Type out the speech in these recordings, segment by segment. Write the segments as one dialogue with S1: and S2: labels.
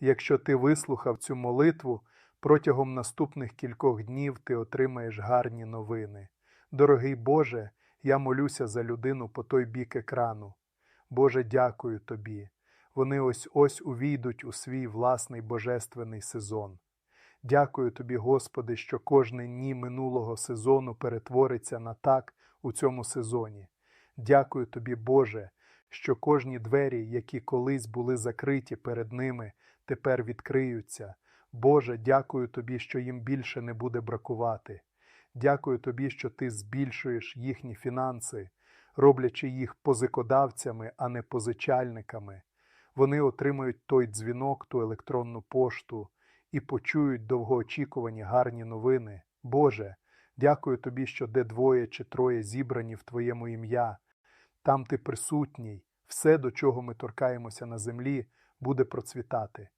S1: Якщо ти вислухав цю молитву, протягом наступних кількох днів ти отримаєш гарні новини. Дорогий Боже, я молюся за людину по той бік екрану. Боже, дякую тобі. Вони ось ось увійдуть у свій власний божественний сезон. Дякую тобі, Господи, що кожне ні минулого сезону перетвориться на так у цьому сезоні. Дякую тобі, Боже, що кожні двері, які колись були закриті перед ними, тепер відкриються. Боже, дякую тобі, що їм більше не буде бракувати. Дякую тобі, що ти збільшуєш їхні фінанси, роблячи їх позикодавцями, а не позичальниками. Вони отримають той дзвінок, ту електронну пошту і почують довгоочікувані гарні новини. Боже, дякую тобі, що де двоє чи троє зібрані в Твоєму ім'я. Там ти присутній, все, до чого ми торкаємося на землі, буде процвітати.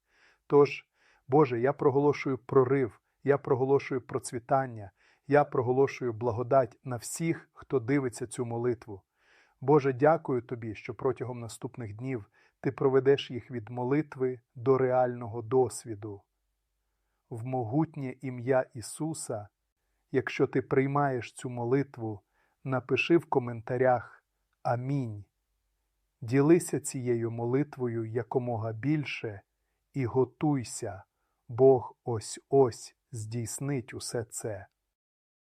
S1: Тож, Боже, я проголошую прорив, я проголошую процвітання, я проголошую благодать на всіх, хто дивиться цю молитву. Боже, дякую Тобі, що протягом наступних днів Ти проведеш їх від молитви до реального досвіду. В могутнє ім'я Ісуса, якщо ти приймаєш цю молитву, напиши в коментарях Амінь. Ділися цією молитвою якомога більше і готуйся, Бог ось ось здійснить усе це.